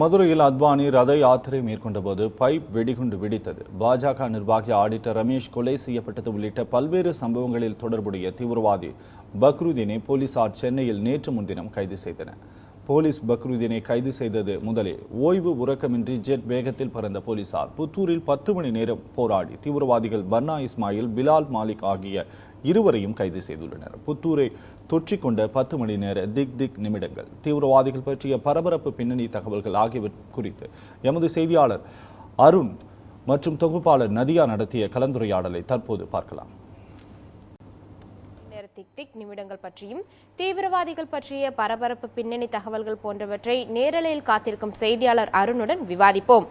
மதுரையில் அத்வானி ரத யாத்திரை மேற்கொண்டபோது பைப் வெடிகுண்டு வெடித்தது. பாஜக நிர்வாகி ஆடிட்டர் ரமேஷ் கொலை செய்யப்பட்டது உள்ளிட்ட பல்வேறு சம்பவங்களில் தொடர்புடைய தீவிரவாதி பக்ருதீனை போலீசார் சென்னையில் நேற்று முன்தினம் கைது செய்தனர். போலீஸ் பக்ருதீனை கைது செய்தது முதலே. ஓய்வு உறக்கமின்றி ஜெட் வேகத்தில் பறந்த போலீசார் புத்தூரில் பத்து மணி நேரம் போராடி தீவிரவாதிகள் பன்னா இஸ்மாயில் பிலால் மாலிக் ஆகிய இருவரையும் கைது செய்துள்ளனர். புத்தூரை தொற்றிக்கொண்ட பத்து மணி நேர திக் திக் நிமிடங்கள். தீவிரவாதிகள் பற்றிய பரபரப்பு பின்னணி தகவல்கள் ஆகியவை குறித்து எமது செய்தியாளர் அருண் மற்றும் தொகுப்பாளர் நதியா நடத்திய கலந்துரையாடலை தற்போது பார்க்கலாம். திக் திக் நிமிடங்கள் பற்றியும் தீவிரவாதிகள் பற்றிய பரபரப்பு பின்னணி தகவல்கள் போன்றவற்றை நேரலையில் காத்திருக்கும் செய்தியாளர் அருணுடன் விவாதிப்போம்.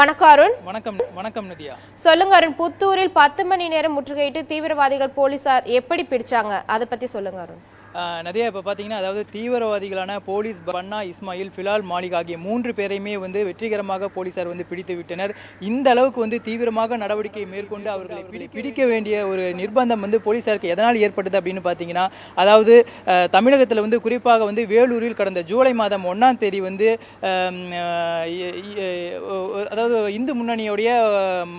வணக்கம் அருண். வணக்கம் வணக்கம் நித்யா. சொல்லுங்க அருண் புத்தூரில் பத்து மணி நேரம் முற்றுகையிட்டு தீவிரவாதிகள் போலீசார் எப்படி பிடிச்சாங்க? அதை பத்தி சொல்லுங்க அருண். நதியா இப்போ பார்த்தீங்கன்னா அதாவது தீவிரவாதிகளான போலீஸ் பன்னா இஸ்மாயில் ஃபிலால் மாலிக் ஆகிய மூன்று பேரையுமே வந்து வெற்றிகரமாக போலீசார் வந்து பிடித்து விட்டனர். இந்த அளவுக்கு வந்து தீவிரமாக நடவடிக்கை மேற்கொண்டு அவர்களை பிடி- பிடிக்க வேண்டிய ஒரு நிர்பந்தம் வந்து போலீசாருக்கு எதனால் ஏற்பட்டது அப்படின்னு பார்த்தீங்கன்னா அதாவது தமிழகத்தில் வந்து குறிப்பாக வந்து வேலூரில் கடந்த ஜூலை மாதம் ஒன்றாம் தேதி வந்து அதாவது இந்து முன்னணியுடைய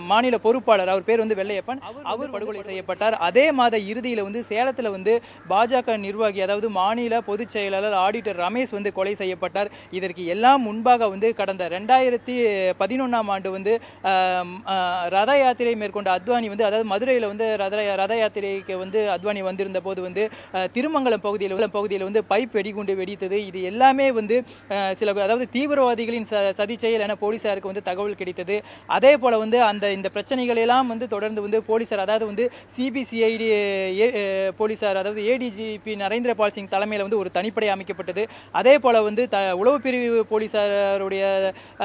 மாநில பொறுப்பாளர் அவர் பேர் வந்து வெள்ளையப்பன் அவர் படுகொலை செய்யப்பட்டார். அதே மாத இறுதியில் வந்து சேலத்தில் வந்து பாஜக நிர்வாகி அதாவது மாநில பொதுச் செயலாளர் ஆடிட்டர் ரமேஷ் வந்து கொலை செய்யப்பட்டார். இதற்கு எல்லாம் முன்பாக வந்து கடந்த ரெண்டாயிரத்தி பதினொன்றாம் ஆண்டு வந்து ரத யாத்திரை மேற்கொண்ட அத்வானி வந்து அதாவது மதுரையில் வந்து ரத ரத யாத்திரைக்கு வந்து அத்வானி வந்திருந்த போது வந்து திருமங்கலம் பகுதியில் உள்ள பகுதியில் வந்து பைப் வெடிகுண்டு வெடித்தது. இது எல்லாமே வந்து சில அதாவது தீவிரவாதிகளின் ச சதி செயல் என போலீசாருக்கு வந்து தகவல் கிடைத்தது. அதே போல வந்து அந்த இந்த பிரச்சனைகள் எல்லாம் வந்து தொடர்ந்து வந்து போலீசார் அதாவது வந்து சிபிசிஐடி போலீசார் அதாவது ஏடிஜிபி நிறைய பால் சிங் தலைமையில் வந்து ஒரு தனிப்படை அமைக்கப்பட்டது. அதே போல் வந்து த உளவு பிரிவு போலீஸாருடைய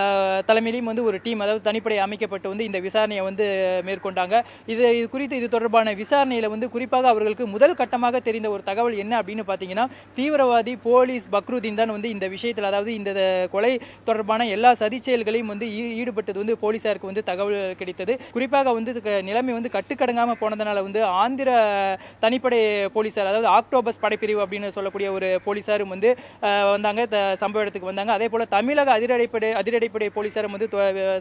ஆஹ், தலைமையிலும் வந்து ஒரு டீம் அதாவது தனிப்படை அமைக்கப்பட்டு வந்து இந்த விசாரணையை வந்து மேற்கொண்டாங்க. இது இது குறித்து இது தொடர்பான விசாரணையில் வந்து குறிப்பாக அவர்களுக்கு முதல் கட்டமாக தெரிந்த ஒரு தகவல் என்ன அப்படின்னு பார்த்தீங்கன்னா தீவிரவாதி போலீஸ் பக்ருதீன் தான் வந்து இந்த விஷயத்தில் அதாவது இந்த கொலை தொடர்பான எல்லா சதி செயல்களையும் வந்து ஈடுபட்டது வந்து போலீஸாருக்கு வந்து தகவல் கிடைத்தது. குறிப்பாக வந்து நிலைமை வந்து கட்டுக்கடங்காமல் போனதுனால வந்து ஆந்திர தனிப்படை போலீஸார் அதாவது ஆக்டோபஸ் படைப்பிரிவு அப்படின்னு சொல்லக்கூடிய ஒரு போலீஸாரும் வந்து வந்தாங்க. த- சம்பவ இடத்துக்கு வந்தாங்க. அதே போல் தமிழக அதிரடிப்படை அதிரடிப்படை போலீஸாரும் வந்து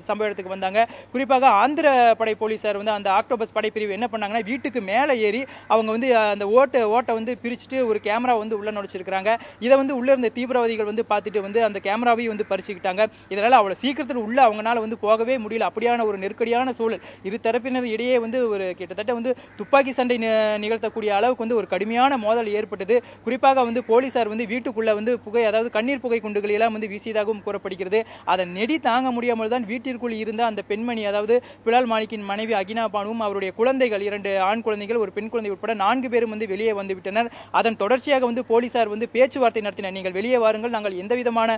சம்பவ இடத்துக்கு வந்தாங்க. குறிப்பாக ஆந்திர படை போலீசார் வந்து அந்த ஆக்டோபஸ் படைப்பிரிவு என்ன பண்ணாங்கன்னா வீட்டுக்கு மேலே ஏறி அவங்க வந்து அந்த ஓட்டை ஓட்டை வந்து பிரிச்சுட்டு ஒரு கேமரா வந்து உள்ளே நுழைச்சிருக்கிறாங்க. இதை வந்து உள்ளே இருந்த தீவிரவாதிகள் வந்து பார்த்துட்டு வந்து அந்த கேமராவையும் வந்து பறிச்சுக்கிட்டாங்க. இதனால் அவ்வளோ சீக்கிரத்தில் உள்ளே அவங்களால வந்து போகவே முடியல. அப்படியான ஒரு நெருக்கடியான சூழல். இரு தரப்பினர் இடையே வந்து ஒரு கிட்டத்தட்ட வந்து துப்பாக்கி சண்டை நிகழ்த்தக்கூடிய அளவுக்கு வந்து ஒரு கடுமையான மோதல் ஏற்பட்டது. குறிப்பாக வந்து போலீசார் வந்து வீட்டுக்குள்ள வந்து புகை அதாவது கண்ணீர் புகை குண்டுகளை எல்லாம் வந்து வீசியதாகவும் கூறப்படுகிறது. அதை நெடி தாங்க முடியாமல் தான் வீட்டிற்குள் இருந்த அந்த பெண்மணி அதாவது பிலால் மாலிக்கின் மனைவி அகினா பானுவும் அவருடைய குழந்தைகள் இரண்டு ஆண் குழந்தைகள் ஒரு பெண் குழந்தை உட்பட நான்கு பேரும் வந்து வெளியே வந்து விட்டனர். அதன் தொடர்ச்சியாக வந்து போலீசார் வந்து பேச்சுவார்த்தை நடத்தினர். நீங்கள் வெளியே வாருங்கள். நாங்கள் எந்த விதமான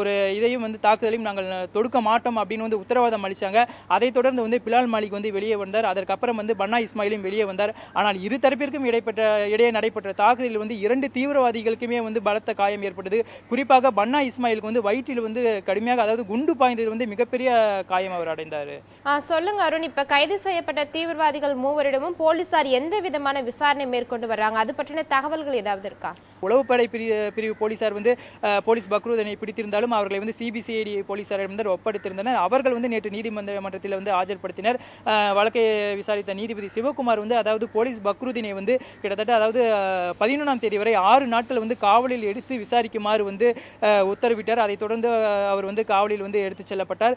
ஒரு இதையும் வந்து தாக்குதலையும் நாங்கள் தொடுக்க மாட்டோம் அப்படின்னு வந்து உத்தரவாதம் அளிச்சாங்க. அதைத் தொடர்ந்து வந்து பிலால் மாலிக் வந்து வெளியே வந்தார். அதற்கப்புறம் வந்து பன்னா இஸ்மாயிலும் வெளியே வந்தார். ஆனால் இரு தரப்பிற்கும் இடைப்பட்ட இடையே நடைபெற்ற தாக்குதலில் வந்து இரண்டு தீவிரவாதிகளுக்குமே வந்து பலத்த காயம் ஏற்பட்டது. குறிப்பாக பன்னா இஸ்மாயிலுக்கு வந்து வயிற்றில் வந்து கடுமையாக அதாவது குண்டு பாய்ந்தது வந்து மிகப்பெரிய காயம் அவர் அடைந்தார். சொல்லுங்க அருண். இப்ப கைது செய்யப்பட்ட தீவிரவாதிகள் மூவரிடமும் போலீசார் எந்த விதமான விசாரணை மேற்கொண்டு வர்றாங்க? அது பற்றின தகவல்கள் ஏதாவது இருக்கா? உளவுப்படை பிரிவு பிரிவு போலீசார் வந்து போலீஸ் பக்ரூதனை பிடித்திருந்தாலும் அவர்களை வந்து சிபிசிஐடி போலீசாரிடம் வந்து ஒப்படைத்திருந்தனர். அவர்கள் வந்து நேற்று நீதிமன்றத்தில் வந்து ஆஜர்படுத்தினர். வழக்கை விசாரித்த நீதிபதி சிவகுமார் வந்து அதாவது போலீஸ் பக்ரூதினை வந்து கிட்டத்தட்ட அதாவது பதினொன்றாம் தேதி வரை ஆறு நாட்கள் வந்து காவலில் எடுத்து விசாரிக்குமாறு வந்து உத்தரவிட்டார். அதைத் தொடர்ந்து அவர் வந்து காவலில் வந்து எடுத்துச் செல்லப்பட்டார்.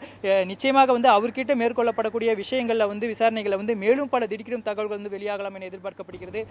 நிச்சயமாக வந்து அவர்கிட்ட மேற்கொள்ளப்படக்கூடிய விஷயங்களில் வந்து விசாரணைகளை வந்து மேலும் பல திடுக்கிடும் தகவல்கள் வந்து வெளியாகலாம் என எதிர்பார்க்கப்படுகிறது.